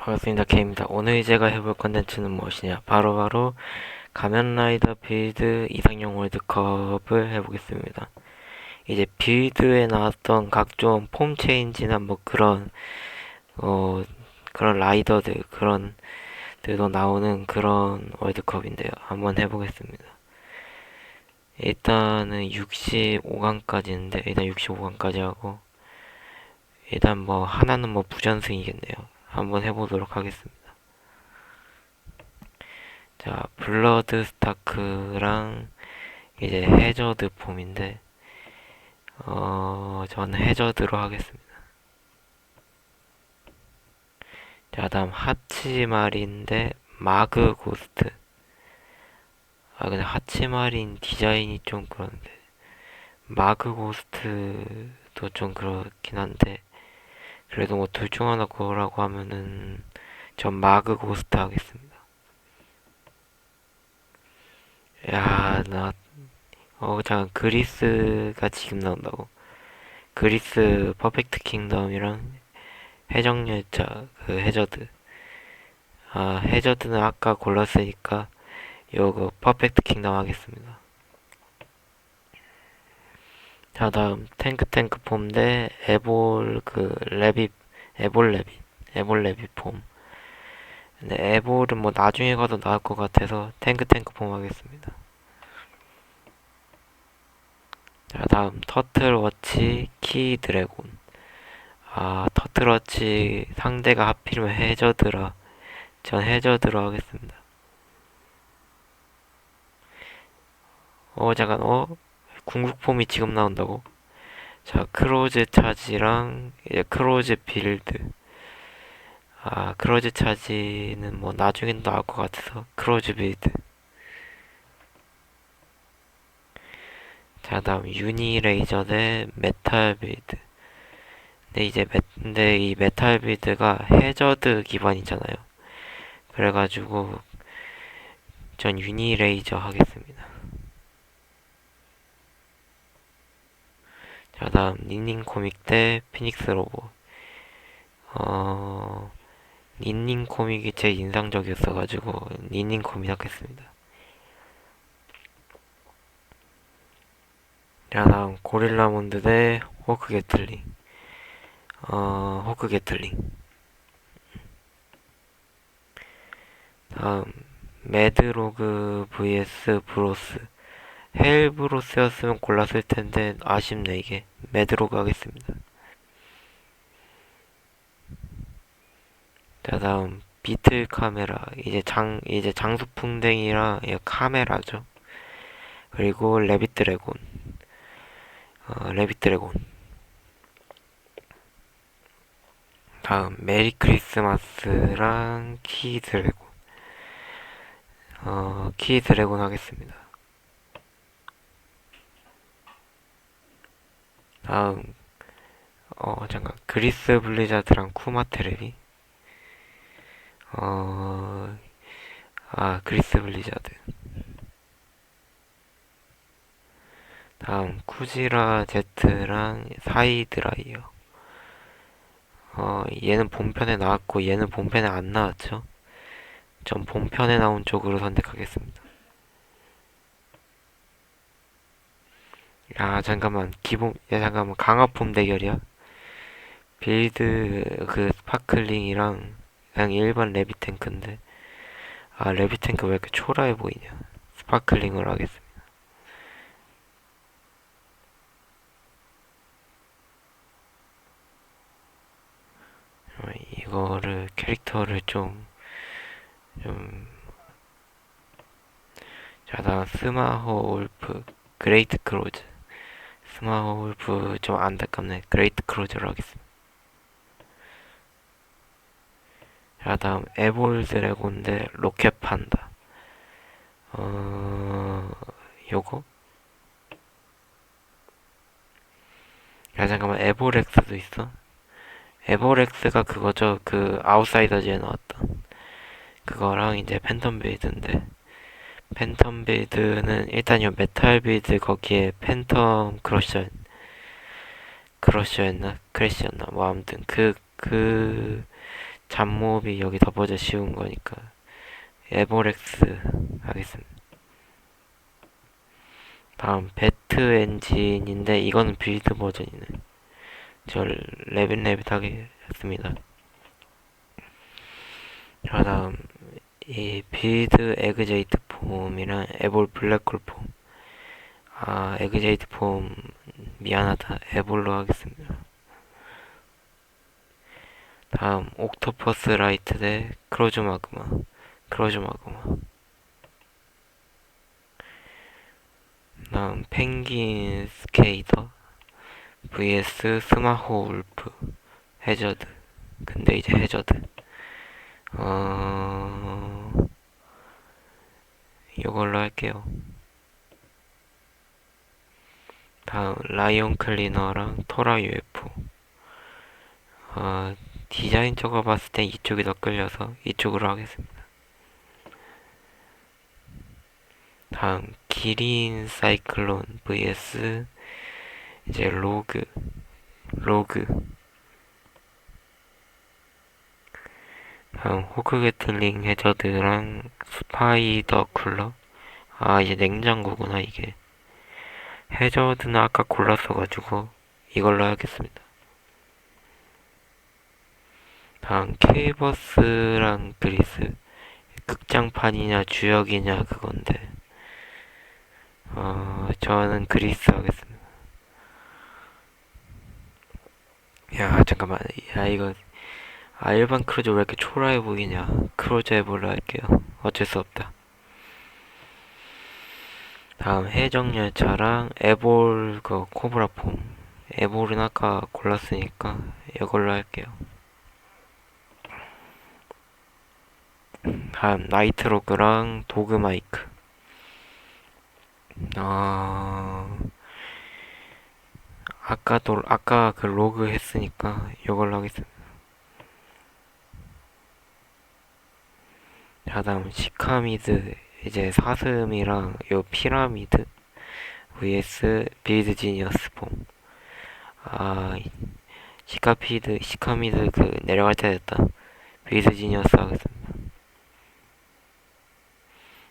반갑습니다. K입니다. 오늘 제가 해볼 컨텐츠는 무엇이냐? 바로 바로 가면라이더 빌드 이상형 월드컵을 해보겠습니다. 이제 빌드에 나왔던 각종 폼 체인지나 뭐 그런, 어, 그런 라이더들, 그런, 들도 나오는 그런 월드컵인데요. 한번 해보겠습니다. 일단은 65강까지인데, 일단 65강까지 하고, 일단 뭐, 하나는 뭐 부전승이겠네요. 한번 해보도록 하겠습니다. 자, 블러드 스타크랑 이제 해저드 폼인데, 어, 저는 해저드로 하겠습니다. 자, 다음 하치마린인데 마그 고스트. 아, 근데 하치마린 디자인이 좀 그런데, 마그 고스트도 좀 그렇긴 한데, 그래도 뭐 둘 중 하나 고르라고 하면은 전 마그 고스트 하겠습니다. 야, 나, 어, 잠깐, 그리스가 지금 나온다고. 그리스 퍼펙트 킹덤이랑 해적열차, 그 해저드. 아, 해저드는 아까 골랐으니까 요거 퍼펙트 킹덤 하겠습니다. 자, 다음 탱크 탱크 폼 대 에볼 그 레빗 에볼 레빗 에볼 레빗 폼. 근데 에볼은 뭐 나중에 가도 나을 것 같아서 탱크 탱크 폼 하겠습니다. 자, 다음 터틀 워치 키 드래곤. 아, 터틀 워치 상대가 하필이면 해저드라. 전 해저드로 하겠습니다. 어, 잠깐, 어? 궁극 폼이 지금 나온다고? 자, 크로즈 차지랑 이제 크로즈 빌드. 아, 크로즈 차지는 뭐 나중엔 나올 것 같아서 크로즈 빌드. 자, 다음 유니 레이저 대 메탈 빌드. 근데 이제 메, 근데 이 메탈 빌드가 해저드 기반이잖아요. 그래가지고 전 유니 레이저 하겠습니다. 자, 다음 닌닝 코믹 대 피닉스 로봇. 어, 닌닝 코믹이 제일 인상적이었어가지고 닌닝 코믹 하겠습니다. 자, 다음 고릴라 몬드 대 호크 게틀링. 어, 호크 게틀링. 다음 매드로그 vs 브로스. 헬브로스였으면 골랐을 텐데 아쉽네 이게. 매드로그 하겠습니다. 자 다음. 비틀 카메라. 이제 장 이제 장수풍뎅이랑 이 카메라죠. 그리고 레빗 드래곤. 어, 레빗 드래곤. 다음. 메리 크리스마스랑 키 드래곤. 어, 키 드래곤 하겠습니다. 다음 어 잠깐 그리스 블리자드랑 쿠마테레비. 어 아 그리스 블리자드. 다음 쿠지라 제트랑 사이드라이어. 어 얘는 본편에 나왔고 얘는 본편에 안 나왔죠? 전 본편에 나온 쪽으로 선택하겠습니다 야 잠깐만. 기본 야 잠깐만. 강화폼 대결이야? 빌드 그 스파클링이랑 그냥 일반 레비 탱크인데? 아 레비 탱크 왜 이렇게 초라해 보이냐? 스파클링으로 하겠습니다. 어, 이거를 캐릭터를 좀 좀 자 다음 스마호 울프 그레이트 크로즈 스마호 울프 좀 안타깝네. 그레이트 크로즈로 하겠습니다. 자 다음 에볼 드래곤 대 로켓 판다 어 요거? 야 잠깐만. 에보렉스도 있어? 에보렉스가 그거죠. 그 아웃사이더즈에 나왔던. 그거랑 이제 팬텀 빌드인데 팬텀 빌드는 일단 요 메탈 빌드 거기에 팬텀 크러셔 크러셔였나 크래시였나 뭐 아무튼 그그 잡몹이 여기 덮어져 씌운 거니까 에보렉스 하겠습니다. 다음 배트 엔진인데 이거는 빌드 버전이네. 저 레빗 레빗하게 했습니다. 자 다음 이 빌드 에그제이트 폼이랑 에볼 블랙홀 폼. 아 에그제이트 폼. 미안하다. 에볼로 하겠습니다. 다음 옥토퍼스 라이트 대 크로즈 마그마. 크로즈 마그마. 다음 펭귄 스케이터. vs 스마호 울프. 해저드. 근데 이제 해저드. 어... 이걸로 할게요. 다음 라이온 클리너랑 토라 UFO 아 디자인적으로 봤을 땐 이쪽이 더 끌려서 이쪽으로 하겠습니다. 다음 기린 사이클론 vs 이제 로그 로그 다음 호크 게틀링 해저드랑 스파이더 쿨러? 아 이제 냉장고구나 이게. 해저드는 아까 골랐어가지고 이걸로 하겠습니다. 다음 케이버스랑 그리스. 극장판이냐 주역이냐 그건데. 어 저는 그리스 하겠습니다. 야 잠깐만. 야 이거 아 일반 크루즈 왜 이렇게 초라해 보이냐. 크루즈 해볼로 할게요. 어쩔 수 없다. 다음 해적열차랑 에볼 그 코브라 폼. 에볼은 아까 골랐으니까 이걸로 할게요. 다음 나이트로그랑 도그 마이크. 아 아까 도 아까 그 로그 했으니까 이걸로 하겠습니다. 자 다음 시카미드 이제 사슴이랑 요 피라미드 vs 빌드 지니어스 폼. 아 시카피드 시카미드 그 내려갈 때 됐다. 빌드 지니어스 하겠습니다.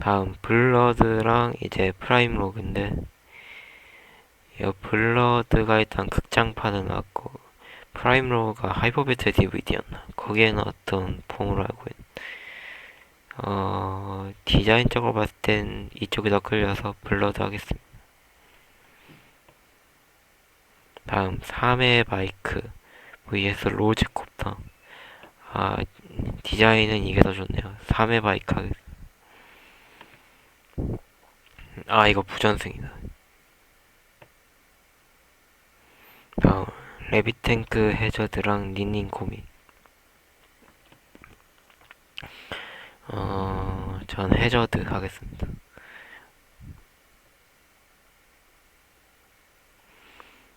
다음 블러드랑 이제 프라임 로그인데 이 블러드가 일단 극장판은 나왔고 프라임 로그가 하이퍼베트 DVD였나 거기에 나왔던 폼으로 알고 있는 어 디자인적으로 봤을 땐 이쪽이 더 끌려서 블러드 하겠습니다. 다음 3회 바이크 vs 로즈콥터 아 디자인은 이게 더 좋네요. 3회 바이크 하겠습니다. 아 이거 부전승이다. 다음 레비탱크 해저드랑 닌닌 코미 어... 전 해저드 하겠습니다.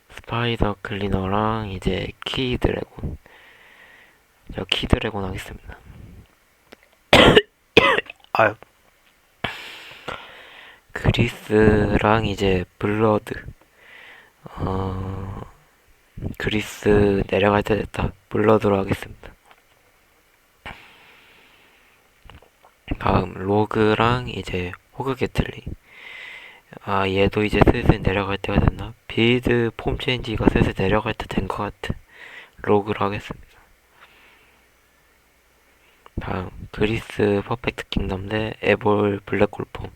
스파이더 클리너랑 이제 키 드래곤. 저 키 드래곤 하겠습니다. 아유. 그리스랑 이제 블러드. 어 그리스 내려갈 때 됐다. 블러드로 하겠습니다 다음 로그랑 이제 호그 게틀링 아 얘도 이제 슬슬 내려갈 때가 됐나? 빌드 폼 체인지가 슬슬 내려갈 때 된 것 같아 로그로 하겠습니다. 다음 그리스 퍼펙트 킹덤 대 에볼 블랙홀 폼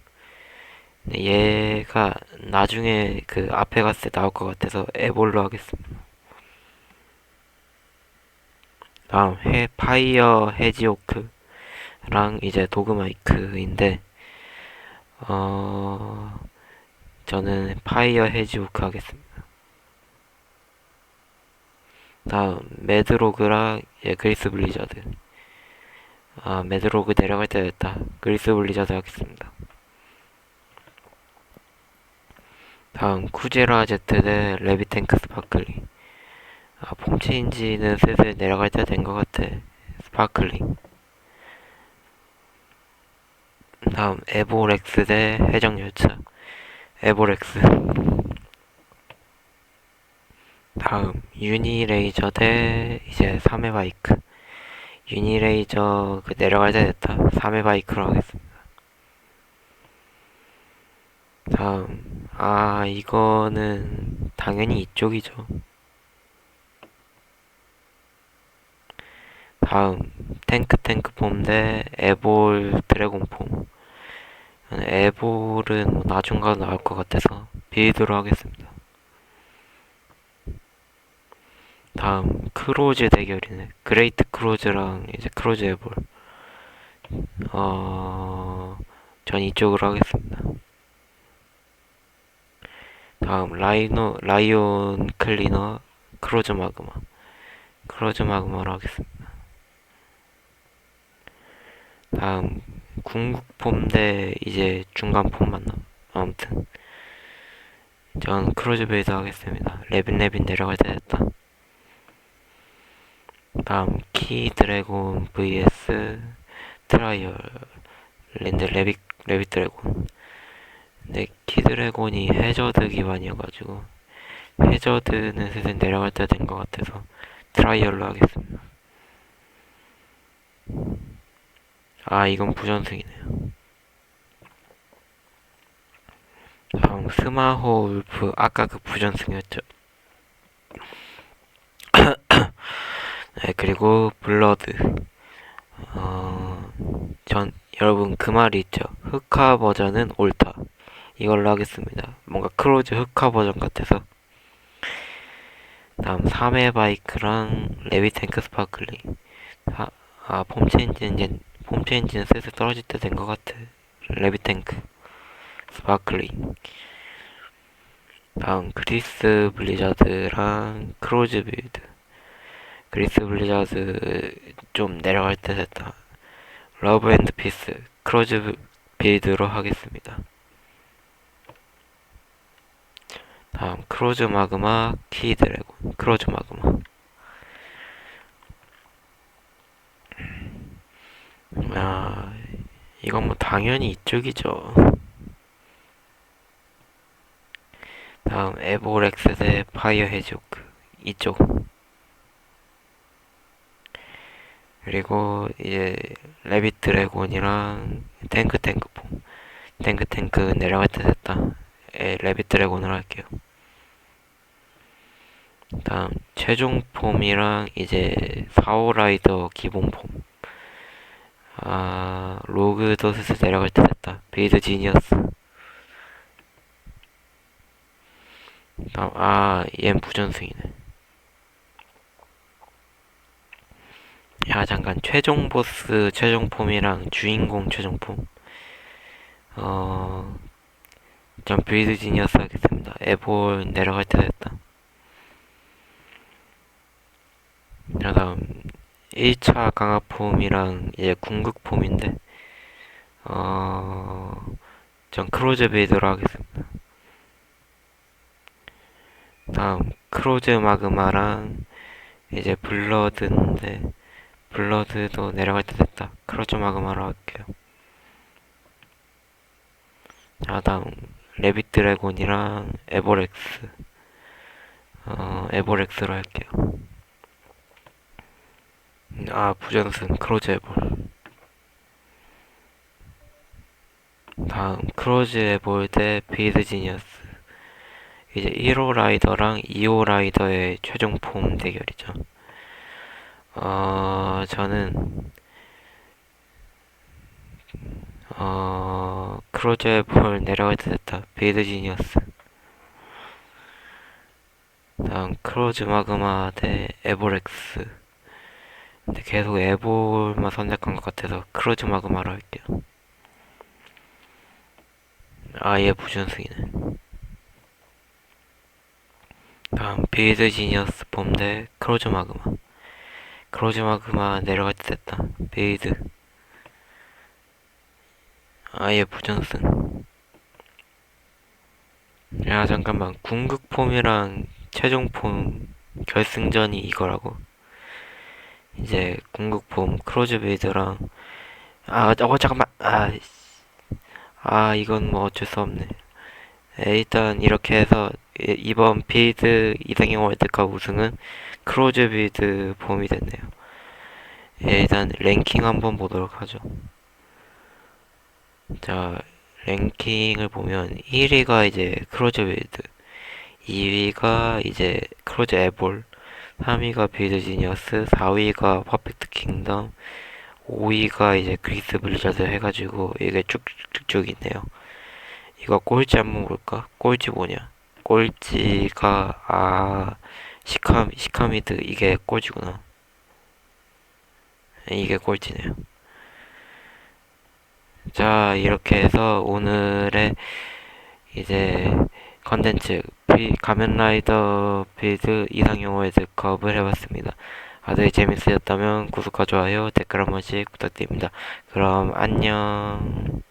얘가 나중에 그 앞에 갔을 때 나올 것 같아서 에볼로 하겠습니다. 다음 해 파이어 해지오크 랑 이제 도그 마이크인데 어 저는 파이어 해지오크 하겠습니다. 다음 매드로그랑 예, 그리스 블리자드. 아 매드로그 내려갈 때 됐다. 그리스 블리자드 하겠습니다. 다음 쿠제라 제트 대 레비탱크 스파클링. 아, 폼체인지는 슬슬 내려갈 때 된 것 같아. 스파클링 다음 에보렉스 대 해적열차. 에보렉스. 다음 유니레이저 대 이제 3회 바이크. 유니레이저 그 내려갈 때 됐다. 3회 바이크로 하겠습니다. 다음 아 이거는 당연히 이쪽이죠. 다음 탱크 탱크 폼 대 에볼 드래곤 폼. 에볼은 뭐 나중 가도 나올 것 같아서 빌드로 하겠습니다. 다음 크로즈 대결이네. 그레이트 크로즈랑 이제 크로즈 에볼. 어... 전 이쪽으로 하겠습니다. 다음 라이노 라이온 클리너 크로즈 마그마. 크로즈 마그마로 하겠습니다 다음 궁극 폼 대 이제 중간 폼 만남 아무튼. 전 크로즈 베이드 하겠습니다. 레빈 레빈 내려갈 때 됐다. 다음 키 드래곤 vs 트라이얼. 랜드 레빗 레빗 드래곤. 근데 키 드래곤이 해저드 기반이어가지고 해저드는 슬슬 내려갈 때 된 것 같아서 트라이얼로 하겠습니다 아 이건 부전승이네요. 다음 스마호 울프. 아까 그 부전승이었죠. 네 그리고 블러드. 어... 전 여러분 그 말이 있죠. 흑화 버전은 옳다. 이걸로 하겠습니다. 뭔가 크로즈 흑화 버전 같아서. 다음 3회 바이크랑 레비탱크 스파클링. 아, 아 폼체인지는 이제 폼체인지는 슬슬 떨어질 때 된 것 같아. 레비탱크. 스파클링. 다음 그리스 블리자드랑 크로즈 빌드. 그리스 블리자드 좀 내려갈 때 됐다. 러브 앤드 피스. 크로즈 빌드로 하겠습니다. 다음 크로즈 마그마 키 드래곤. 크로즈 마그마 아 이건 뭐 당연히 이쪽이죠. 다음 에보렉스 대 파이어 해조크 이쪽. 그리고 이제 레빗 드래곤이랑 탱크 탱크 폼. 탱크 탱크 내려갈 때 됐다. 에, 레빗 드래곤을 할게요. 다음 최종 폼이랑 이제 사오라이더 기본 폼 아, 로그도 슬슬 내려갈 때 됐다. 베이드 지니어스. 아, 얜 부전승이네. 야, 잠깐, 최종 보스 최종 폼이랑 주인공 최종 폼. 어, 전 베이드 지니어스 하겠습니다. 에볼 내려갈 때 됐다. 자, 다음, 1차 강화폼이랑 이제 궁극폼인데 어... 전 크로즈 베이드로 하겠습니다. 다음 크로즈 마그마랑 이제 블러드인데 블러드도 내려갈 때 됐다. 크로즈 마그마로 할게요. 자 다음 레빗 드래곤이랑 에버렉스 어 에버렉스로 할게요. 아 부전승 크로즈 에볼. 다음 크로즈 에볼 대 비드 지니어스. 이제 1호 라이더랑 2호 라이더의 최종 폼 대결이죠. 어 저는 어 크로즈 에볼 내려갈 때 됐다. 비드 지니어스. 다음 크로즈 마그마 대 에보렉스 근데 계속 에볼만 선택한 것 같아서 크로즈 마그마로 할게요. 아예 부전승이네. 다음 빌드 지니어스 폼대 크로즈 마그마. 크로즈 마그마 내려갈 때 됐다. 빌드. 아예 부전승. 야 잠깐만 궁극 폼이랑 최종 폼 결승전이 이거라고? 이제 궁극폼 크로즈베이드랑 아, 어 잠깐만 아, 아 이건 뭐 어쩔 수 없네. 에, 일단 이렇게 해서 이번 빌드 이상형 월드컵 우승은 크로즈 빌드 폼이 됐네요. 예, 일단 랭킹 한번 보도록 하죠. 자, 랭킹을 보면 1위가 이제 크로즈 빌드, 2위가 이제 크로즈 에볼, 3위가 빌드 지니어스, 4위가 퍼펙트 킹덤, 5위가 이제 그리스 블리자드 해가지고 이게 쭉쭉쭉 있네요. 이거 꼴찌 한번 볼까? 꼴찌 뭐냐? 꼴찌가 아 시카 시카미드 이게 꼴찌구나. 이게 꼴찌네요. 자 이렇게 해서 오늘의 이제 컨텐츠 비- 가면라이더 빌드 이상용 월드컵을 해봤습니다. 다들 재밌으셨다면 구독과 좋아요 댓글 한 번씩 부탁드립니다. 그럼 안녕.